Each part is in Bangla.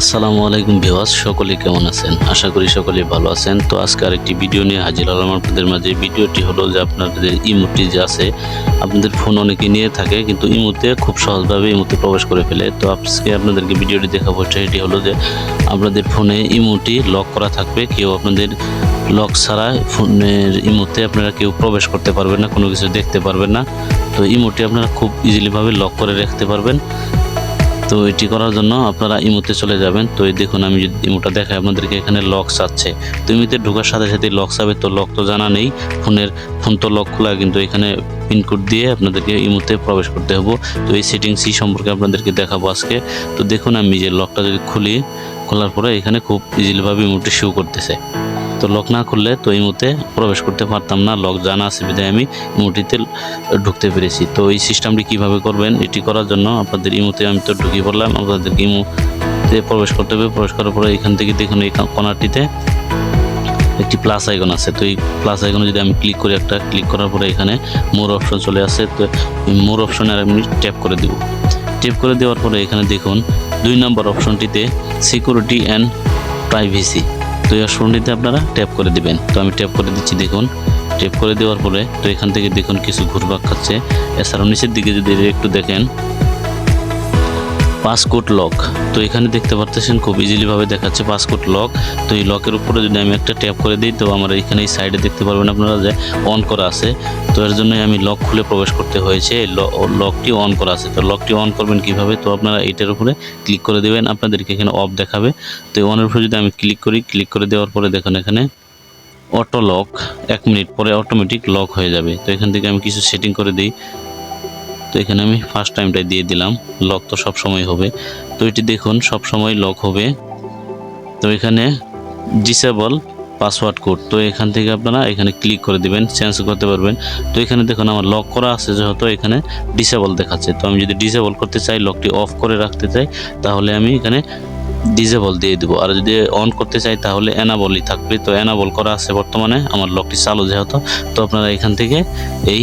আসসালামু আলাইকুম ভিওয়াস সকলে কেমন আছেন? আশা করি সকলে ভালো আছেন। তো আজকে আরেকটি ভিডিও নিয়ে হাজির হলাম আপনাদের মাঝে। ভিডিওটি হলো যে আপনাদের ইমোটি যে আছে, আপনাদের ফোন অনেকে নিয়ে থাকে, কিন্তু ইমোতে খুব সহজভাবে ইমোতে প্রবেশ করে ফেলে। তো আজকে আপনাদেরকে ভিডিওটি দেখাবো সেটি হলো যে আপনাদের ফোনে ইমোটি লক করা থাকবে। কেউ আপনাদের লক ছাড়া ফোনের ইমোতে আপনারা কেউ প্রবেশ করতে পারবেন না, কোনো কিছু দেখতে পারবেন না। তো ইমোটি আপনারা খুব ইজিলিভাবে লক করে রাখতে পারবেন। তো এটি করার জন্য আপনারা ইমোতে চলে যাবেন। তো এই দেখুন, আমি যদি ইমোটা দেখাই আপনাদেরকে, এখানে লক চাচ্ছে তো ইমোতে ঢোকার সাথে সাথে লক চাবে, তো লক তো জানা নেই। ফোনের, ফোন তো লক খোলা, কিন্তু এখানে পিনকোড দিয়ে আপনাদেরকে ইমোতে প্রবেশ করতে হবে। তো এই সেটিংসই সম্পর্কে আপনাদেরকে দেখাবো আজকে। তো দেখুন, আমি যে লকটা যদি খুলি, খোলার পরে এখানে খুব ইজিলিভাবে ইমোটে শো করতেছে। তো লক না খুললে তো এই মুহূর্তে প্রবেশ করতে পারতাম না। লক জানা আছে বিধায় আমি ইমোটিতে ঢুকতে পেরেছি। তো এই সিস্টেমটি কীভাবে করবেন, এটি করার জন্য আপনাদের ইমোতে আমি তো ঢুকিয়ে পড়লাম। আপনাদেরকে ইমোতে প্রবেশ করতে হবে। প্রবেশ করার পরে এখান থেকে দেখুন এই কর্নারটিতে একটি প্লাস আইকন আছে। তো এই প্লাস আইকনে যদি আমি ক্লিক করি একটা ক্লিক করার পরে এখানে মোর অপশন চলে আসে। তো মোর অপশনে আমি ট্যাপ করে দেব। ট্যাপ করে দেওয়ার পরে এখানে দেখুন দুই নম্বর অপশনটিতে সিকিউরিটি অ্যান্ড প্রাইভেসি তো এই আপনারা ট্যাপ করে দিবেন। তো আমি ট্যাপ করে দিচ্ছি, দেখুন। ট্যাপ করে দেওয়ার পরে তো এখান থেকে দেখুন কিছু ঘুরবাক খাচ্ছে। এছাড়াও নিচের দিকে যদি একটু দেখেন পাসকোড লক। তো এখানে দেখতে পারতেছেন খুব ইজিলিভাবে দেখাচ্ছে পাসকোড লক। তো এই লকের উপরে যদি আমি একটা ট্যাপ করে দিই, তো আমার এখানে এই সাইডে দেখতে পারবেন আপনারা যে অন করা আছে। তো এর জন্যই আমি লক খুলে প্রবেশ করতে হয়েছে। লকটি অন করা আছে। তো লকটি অন করবেন কীভাবে? তো আপনারা এটার উপরে ক্লিক করে দেবেন। আপনাদেরকে এখানে অফ দেখাবে। তো অনের উপরে যদি আমি ক্লিক করি ক্লিক করে দেওয়ার পরে দেখুন এখানে অটো লক এক মিনিট পরে অটোমেটিক লক হয়ে যাবে। তো এখান থেকে আমি কিছু সেটিং করে দিই। তো এখানে আমি ফার্স্ট টাইমটাই দিয়ে দিলাম। লক তো সব সময় হবে। তো এটি দেখুন সব সময় লক হবে। তো এখানে ডিসেবল পাসওয়ার্ড কোড তো এখান থেকে আপনারা এখানে ক্লিক করে দিবেন চেঞ্জ করতে পারবেন। তো এখানে দেখুন, আমার লক করা আছে যেহেতু এখানে ডিসেবল দেখাচ্ছে। তো আমি যদি ডিসেবল করতে চাই লকটি অফ করে রাখতে চাই, তাহলে আমি এখানে ডিজেবল দিয়ে দেবো। আর যদি অন করতে চাই, তাহলে এনাবলই থাকবে। তো এনাবল করা আছে বর্তমানে, আমার লকটি চালু যেহেতু। তো আপনারা এখান থেকে এই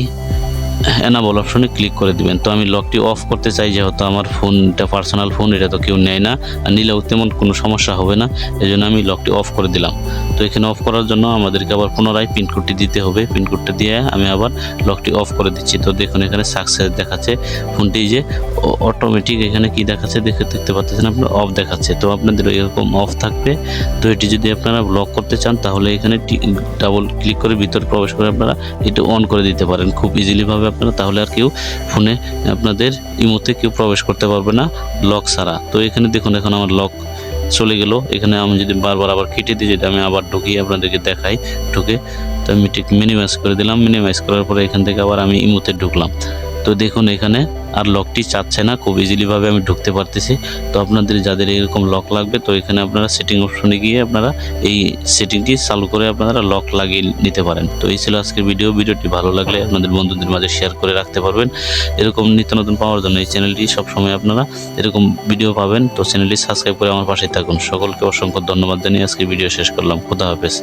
এনাবল অপশনে ক্লিক করে দিবেন। তো আমি লকটি অফ করতে চাই, যেহেতু আমার ফোনটা পার্সোনাল ফোন এটা তো কেউ নেয় না। আর নিলেও তেমন কোনো সমস্যা হবে না এই জন্য আমি লকটি অফ করে দিলাম। তো এখানে অফ করার জন্য আমাদেরকে আবার পুনরায় পিনকোডটি দিতে হবে। পিনকোডটা দিয়ে আমি আবার লকটি অফ করে দিচ্ছি। তো দেখুন, এখানে সাকসেস দেখাচ্ছে। ফোনটি যে অটোমেটিক এখানে কি দেখাচ্ছে দেখে দেখতে পাচ্ছেন আপনার অফ দেখাচ্ছে। তো আপনাদের এরকম অফ থাকবে। তো এটি যদি আপনারা লক করতে চান, তাহলে এখানে ডাবল ক্লিক করে ভিতরে প্রবেশ করে আপনারা এটা অন করে দিতে পারেন। খুব ইজিলিভাবে আপনারা, তাহলে আর কেউ ফোনে আপনাদের ইমোতে কেউ প্রবেশ করতে পারবে না লক ছাড়া। তো এখানে দেখুন, এখন আমার লক চলে গেল। এখানে আমি যদি বারবার আবার কেটে দিই যদি আমি আবার ঢুকিয়ে আপনাদেরকে দেখাই, ঢুকে, তো আমি ঠিক মিনিমাইজ করে দিলাম। মিনিমাইজ করার পরে এখান থেকে আবার আমি ইমোতে ঢুকলাম। তো দেখুন এখানে আর লকটি চাচ্ছে না, খুব ইজিলিভাবে আমি ঢুকতে পারতেছি। তো আপনাদের যাদের এরকম লক লাগবে, তো এখানে আপনারা সেটিং অপশনে গিয়ে আপনারা এই সেটিংটি চালু করে আপনারা লক লাগিয়ে নিতে পারেন। তো এই ছিল আজকের ভিডিও ভিডিওটি ভালো লাগলে আপনাদের বন্ধুদের মাঝে শেয়ার করে রাখতে পারবেন। এরকম নিত্য নতুন পাওয়ার জন্য এই চ্যানেলটি সবসময় আপনারা এরকম ভিডিও পাবেন। তো চ্যানেলটি সাবস্ক্রাইব করে আমার পাশে থাকুন। সকলকে অসংখ্য ধন্যবাদ জানিয়ে আজকে ভিডিও শেষ করলাম। খুদা হাফেজ।